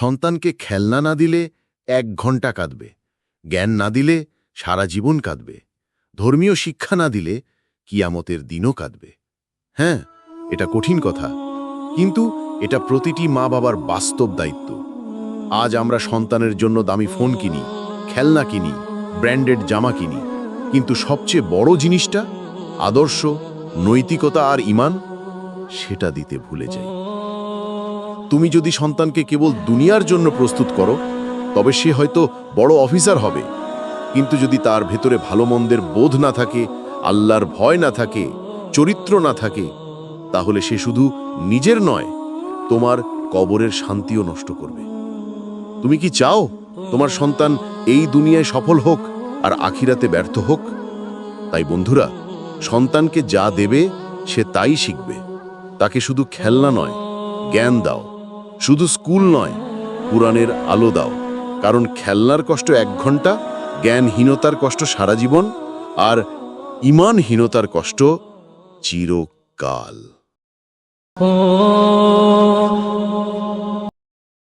সন্তানকে খেলনা না দিলে এক ঘণ্টা কাঁদবে, জ্ঞান না দিলে সারা জীবন কাঁদবে, ধর্মীয় শিক্ষা না দিলে কিয়ামতের দিনও কাঁদবে। হ্যাঁ এটা কঠিন কথা, কিন্তু এটা প্রতিটি মা বাবার বাস্তব দায়িত্ব। আজ আমরা সন্তানের জন্য দামি ফোন কিনি, খেলনা কিনি, ব্র্যান্ডেড জামা কিনি, কিন্তু সবচেয়ে বড় জিনিসটা আদর্শ, নৈতিকতা আর ইমান, সেটা দিতে ভুলে যাই। তুমি যদি সন্তানকে কেবল দুনিয়ার জন্য প্রস্তুত করো, তবে সে হয়তো বড় অফিসার হবে। কিন্তু যদি তার ভেতরে ভালো মন্দের বোধ না থাকে, আল্লাহর ভয় না থাকে, চরিত্র না থাকে, তাহলে সে শুধু নিজের নয়, তোমার কবরের শান্তিও নষ্ট করবে। তুমি কি চাও তোমার সন্তান এই দুনিয়ায় সফল হোক আর আখিরাতে ব্যর্থ হোক? তাই বন্ধুরা, সন্তানকে যা দেবে সে তাই শিখবে। তাকে শুধু খেলনা নয়, জ্ঞান দাও। শুধু স্কুল নয়, পুরাণের আলো দাও। কারণ খেলনার কষ্ট এক ঘণ্টা, জ্ঞানহীনতার কষ্ট সারা জীবন, আর ইমানহীনতার কষ্ট চিরকাল।